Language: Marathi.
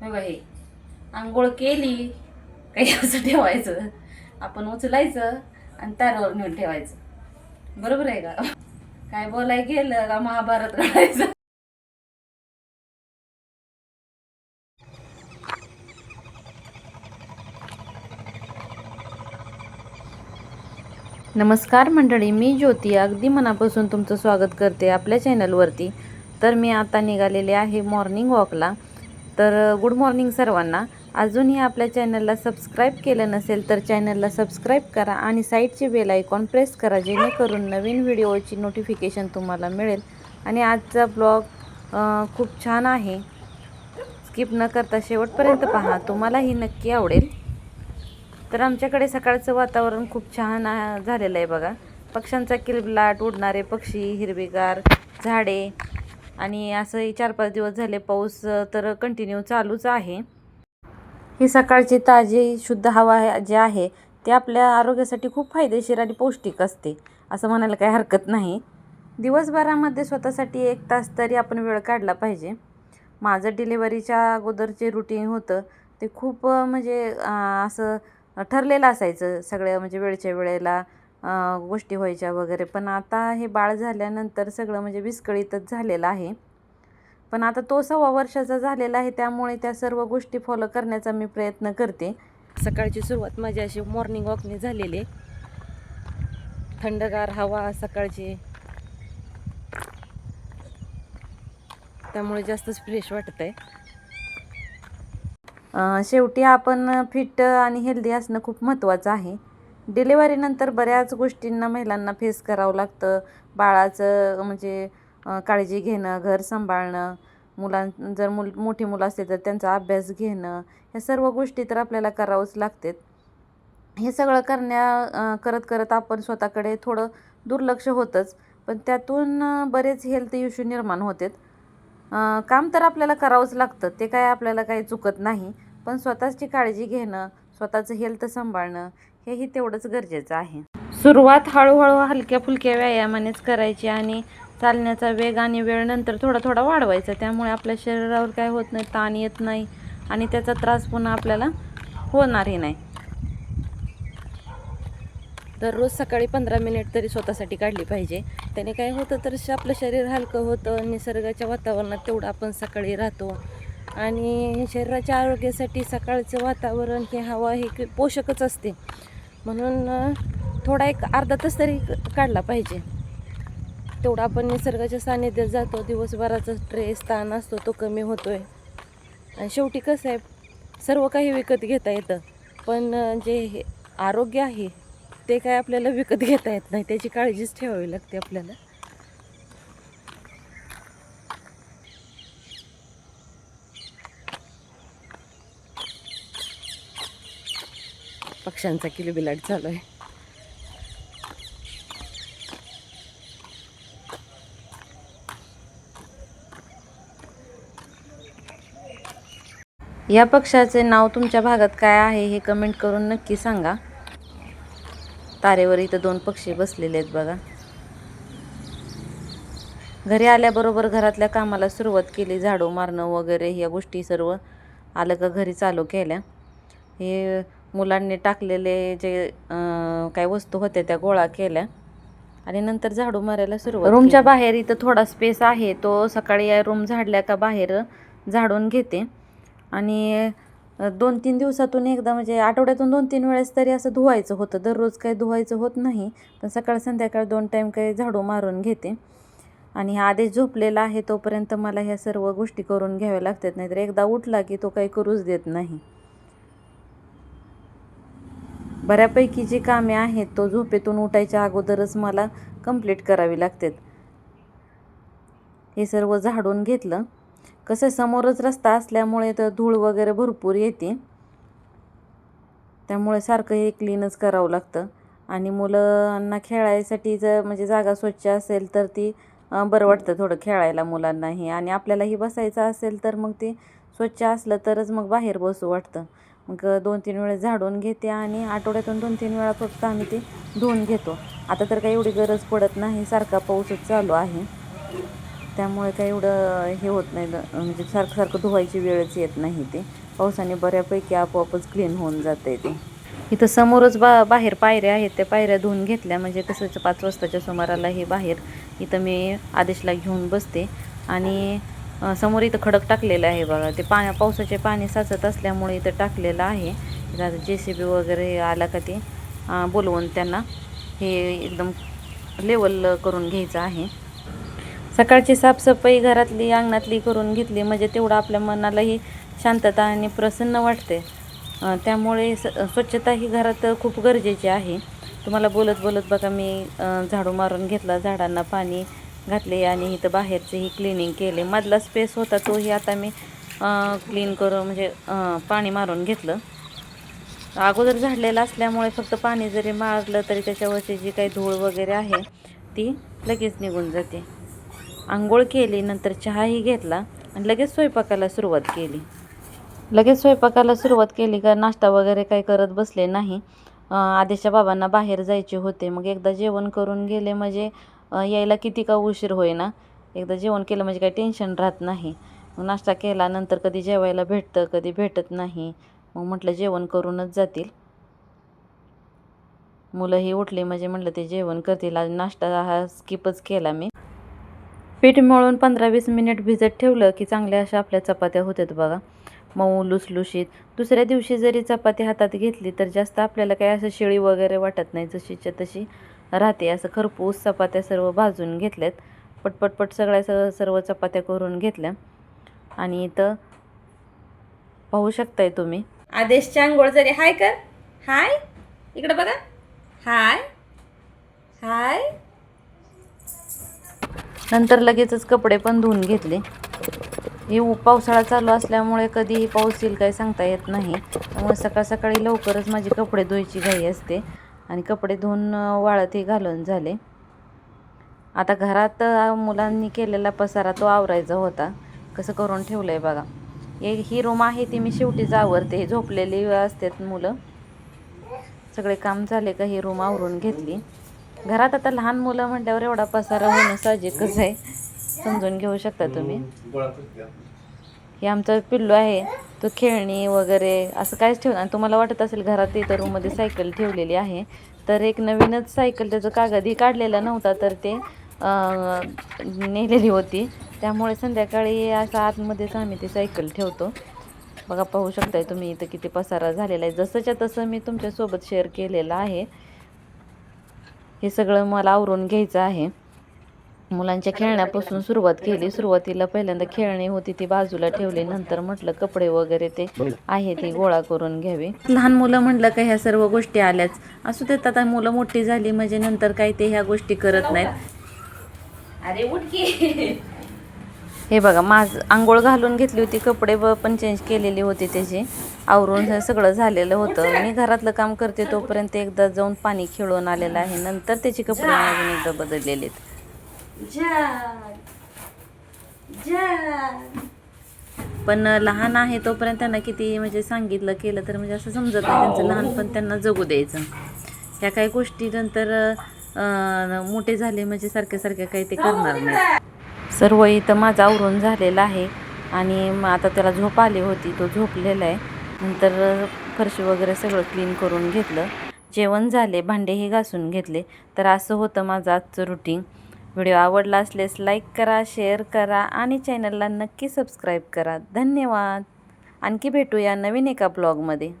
हे बघा हे. आंघोळ केली काही असं ठेवायचं. आपण उचलायचं आणि तारावर नेऊन ठेवायचं. बरोबर आहे का? काय बोलाय गेलं का महाभारत घडायचं? नमस्कार मंडळी मी ज्योती. अगदी मनापासून तुमचं स्वागत करते आपल्या चॅनलवरती तर मी आता निघालेले आहे मॉर्निंग वॉकला तर गुड मॉर्निंग सर्वांना. अजूनही आपल्या चॅनलला सबस्क्राईब केलं नसेल तर चॅनलला सबस्क्राईब करा आणि साईडचे बेल आयकॉन प्रेस करा जेणेकरून नवीन व्हिडिओची नोटिफिकेशन तुम्हाला मिळेल. आणि आजचा ब्लॉग खूप छान आहे. स्किप न करता शेवटपर्यंत पहा. तुम्हालाही नक्की आवडेल. तर आमच्याकडे सकाळचं वातावरण खूप छान झालेलं आहे बघा. पक्ष्यांचा किलबिलाट उडणारे पक्षी हिरवीगार झाडे आणि असं चार पाच दिवस झाले पाऊस तर कंटिन्यू चालूच आहे. ही सकाळची ताजी शुद्ध हवा आहे- जी आहे ती आपल्या आरोग्यासाठी खूप फायदेशीर आणि पौष्टिक असते असं म्हणायला काही हरकत नाही. दिवसभरामध्ये स्वतःसाठी एक तास तरी आपण वेळ काढला पाहिजे. माझं डिलेवरीच्या अगोदरचे रुटीन होतं ते खूप म्हणजे असं ठरलेलं असायचं सगळ्या म्हणजे वेळच्या वेळेला गोष्टी व्हायच्या वगैरे. पण आता हे बाळ झाल्यानंतर सगळं म्हणजे विस्कळीतच झालेलं आहे. पण आता तो सव्वा वर्षाचा झालेला आहे त्यामुळे त्या सर्व गोष्टी फॉलो करण्याचा मी प्रयत्न करते. सकाळची सुरुवात माझी अशी मॉर्निंग वॉकने झालेली आहे. थंडगार हवा सकाळची. त्यामुळे जास्तच फ्रेश वाटत आहे शेवटी आपण फिट आणि हेल्दी असणं खूप महत्त्वाचं आहे. डिलेवरीनंतर बऱ्याच गोष्टींना महिलांना फेस करावं लागतं. बाळाचं म्हणजे काळजी घेणं घर सांभाळणं मुलां जर मुल मोठी मुलं असतील तर त्यांचा अभ्यास घेणं ह्या सर्व गोष्टी तर आपल्याला करावंच लागतात. हे सगळं करण्या करत करत आपण स्वतःकडे थोडं दुर्लक्ष होतंच. पण त्यातून बरेच हेल्थ इश्यू निर्माण होतात. काम तर आपल्याला करावंच लागतं. ते काय आपल्याला काही चुकत नाही. पण स्वतःची काळजी घेणं स्वतःचं हेल्थ सांभाळणं हेही तेवढंच गरजेचं आहे. सुरुवात हळूहळू हलक्या फुलक्या व्यायामानेच करायची आणि चालण्याचा वेग आणि वेळ नंतर थोडा थोडा वाढवायचा. त्यामुळे आपल्या शरीरावर काय होत नाही ताण येत नाही आणि त्याचा त्रास पुन्हा आपल्याला होणारही नाही. दररोज सकाळी पंधरा मिनिट तरी स्वतःसाठी काढली पाहिजे. त्याने काय होतं तर श- आपलं शरीर हलकं होतं निसर्गाच्या वातावरणात तेवढं आपण सकाळी राहतो. आणि शरीराच्या आरोग्यासाठी सकाळचं वातावरण हे हवा हे पोषकच असते. म्हणून थोडा एक अर्धा तास तरी काढला पाहिजे. तेवढा आपण निसर्गाच्या सानिध्यात जातो. दिवसभराचा स्ट्रेस ताण असतो तो कमी होतो आहे आणि शेवटी कसं आहे सर्व काही विकत घेता येतं. पण जे हे आरोग्य आहे ते काय आपल्याला विकत घेता येत नाही. त्याची काळजीच ठेवावी लागते आपल्याला. पक्ष्यांचा किलबिलाट चालू आहे? या पक्षाचे नाव तुमच्या भागात काय आहे हे कमेंट करून नक्की सांगा. तारेवर इथं दोन पक्षी बसलेले आहेत बघा. घरी आल्याबरोबर घरातल्या कामाला सुरुवात केली झाडू मारणं वगैरे ह्या गोष्टी सर्व आलं का घरी चालू केल्या. हे मुलांनी टाकलेले जे काय वस्तू होत्या त्या गोळा केल्या. आणि नंतर झाडू मारायला सुरुवात रूमच्या बाहेर इथं थोडा स्पेस आहे. तो सकाळी रूम झाडल्या का बाहेर झाडून घेते. आणि दोन तीन दिवसातून एकदा म्हणजे आठवड्यातून दोन तीन वेळेस तरी असं धुवायचं होतं. दररोज काही धुवायचं होत नाही पण सकाळ संध्याकाळ दोन टाईम काही झाडू मारून घेते. आणि हा आदेश झोपलेला आहे तोपर्यंत मला ह्या सर्व गोष्टी करून घ्याव्या लागतात. नाहीतर एकदा उठला की तो काही करूच देत नाही. बऱ्यापैकी जी कामे आहेत तो झोपेतून उठायच्या अगोदरच मला कंप्लीट करावी लागतात. हे सर्व झाडून घेतलं. कसं समोरच रस्ता असल्यामुळे तर धूळ वगैरे भरपूर येते. त्यामुळे सारखं हे क्लीनच करावं लागतं. आणि मुलांना खेळायसाठी जर म्हणजे जागा स्वच्छ असेल तर ती बरं वाटतं थोडं खेळायला मुलांनाही आणि आपल्यालाही बसायचं असेल तर मग ते स्वच्छ असलं तरच मग बाहेर बसू वाटतं. मग दोन तीन वेळा झाडून घेते आणि आठवड्यातून दोन तीन वेळा फक्त आम्ही ते धुवून घेतो. आता तर काही एवढी गरज पडत नाही सारखा पाऊसच चालू आहे. त्यामुळे काही एवढं हे होत नाही ग- म्हणजे सारखं सारखं धुवायची वेळच येत नाही ते. पावसाने बऱ्यापैकी आपोआपच क्लीन होऊन जाते ते. इथं समोरच बा बाहेर पायऱ्या आहेत त्या पायऱ्या धुवून घेतल्या म्हणजे तसंच पाच वाजताच्या सुमाराला हे बाहेर इथं मी आदेशला घेऊन बसते. आणि समोर इथं खडक टाकलेलं आहे बघा. ते पाण्या पावसाचे पाणी साचत असल्यामुळे इथं टाकलेलं आहे. इथं आता जे सी बी वगैरे आला का ते बोलवून त्यांना हे एकदम लेवल करून घ्यायचं आहे. सकाळची साफसफाई घरातली अंगणातली करून घेतली. म्हणजे तेवढं आपल्या मनालाही शांतता आणि प्रसन्न वाटते. त्यामुळे स स्वच्छता ही घरात खूप गरजेची आहे. तुम्हाला बोलत बोलत बघा मी झाडू मारून घेतला झाडांना पाणी घातले आणि इथं बाहेरचेही क्लिनिंग केले. मधला स्पेस होता तोही आता मी क्लीन करून म्हणजे पाणी मारून घेतलं. अगोदर झाडलेलं असल्यामुळे फक्त पाणी जरी मारलं तरी त्याच्यावरची जी काही धूळ वगैरे आहे ती लगेच निघून जाते. आंघोळ केली नंतर चहाही घेतला आणि लगेच स्वयंपाकाला सुरुवात केली. लगेच स्वयंपाकाला सुरुवात केली का नाश्ता वगैरे काही करत बसले नाही. आधीच्या बाबांना बाहेर जायचे होते. मग एकदा जेवण करून गेले म्हणजे यायला किती का उशीर होईना. एकदा जेवण केलं म्हणजे काही टेन्शन राहत नाही. मग नाश्ता केला नंतर कधी जेवायला भेटतं कधी भेटत नाही. मग म्हटलं जेवण करूनच जातील. मुलंही उठली म्हणजे म्हटलं ते जेवण करतील. आज नाश्ता हा स्किपच केला मी. पीठ मळून पंधरा वीस मिनिट भिजत ठेवलं की चांगल्या अशा आपल्या चपात्या होतात बघा. मऊ लुसलुशीत. दुसऱ्या दिवशी जरी चपाती हातात घेतली तर जास्त आपल्याला काही असं शिळी वगैरे वाटत नाही जशीच्या तशी. राहते. असं खरपूस चपात्या सर्व भाजून घेतल्यात. पटपट पट सगळ्या स सर्व चपात्या करून घेतल्या. आणि इथं पाहू शकताय तुम्ही. आदेशच्या आंघोळ जरी हाय कर. हाय. इकडे बघा. हाय. हाय. नंतर लगेचच कपडे पण धुवून घेतले. हे पावसाळा चालू असल्यामुळे कधीही पाऊस येईल काही सांगता येत नाही. त्यामुळे सकाळ सकाळी लवकरच माझी कपडे धुवायची घाई असते. आणि कपडे धुवून वाळतही घालून झाले. आता घरात मुलांनी केलेला पसारा तो आवरायचा होता. कसं करून ठेवलं आहे बघा. एक ही रूम आहे ती मी शेवटीच आवरते झोपलेली असतात मुलं. सगळे काम झाले का ही रूम आवरून घेतली. घरात आता लहान मुलं म्हटल्यावर एवढा पसारा होणं साहजिकच आहे. समजून घेऊ शकता तुम्ही. हे आमचं पिल्लू आहे. तो खेळणी वगैरे असं काहीच ठेवणार आणि तुम्हाला वाटत असेल घरात इथं रूममध्ये सायकल ठेवलेली आहे. तर एक नवीनच सायकल त्याचं कागदही काढलेला नव्हता तर ते नेलेली होती. त्यामुळे संध्याकाळी असं आतमध्येच आम्ही ती सायकल ठेवतो. बघा पाहू शकताय तुम्ही इथं किती पसारा झालेला आहे. जसंच्या तसं मी तुमच्यासोबत शेअर केलेलं आहे. हे सगळं मला आवरून घ्यायचं आहे. मुलांच्या खेळण्यापासून सुरुवात केली. सुरुवातीला पहिल्यांदा खेळणी होती ती बाजूला ठेवली. नंतर म्हटलं कपडे वगैरे ते आहे ती गोळा करून घ्यावी. लहान मुलं म्हटलं का ह्या सर्व गोष्टी आल्याच. असू देत आता मुलं मोठी झाली म्हणजे नंतर काही ते ह्या गोष्टी करत नाहीत. अरे उठ की. हे बघा माझ आंघोळ घालून घेतली होती कपडे व पण चेंज केलेली होती त्याची. आवरून हे सगळं झालेलं होतं. मी घरातलं काम करते तोपर्यंत एकदा जाऊन पाणी खेळून आलेलं आहे. नंतर त्याची कपडे अजून एकदा बदललेले आहेत. पण लहान आहे तोपर्यंत त्यांना किती म्हणजे सांगितलं केलं तर म्हणजे असं समजत नाही त्यांचं. लहानपण त्यांना जगू द्यायचं. ह्या काही गोष्टी नंतर मोठे झाले म्हणजे सारख्या सारख्या काही ते करणार नाही. सर्व इथं माझं आवरून झालेलं आहे आणि मग आता त्याला झोप आली होती तो झोपलेला आहे. नंतर फरशी वगैरे सगळं क्लीन करून घेतलं. जेवण झाले भांडेही घासून घेतले. तर असं होतं माझं आजचं रुटीन व्हिडिओ आवडला असल्यास लाईक करा शेअर करा आणि चॅनलला नक्की सबस्क्राईब करा. धन्यवाद. आणखी भेटूया नवीन एका ब्लॉगमध्ये.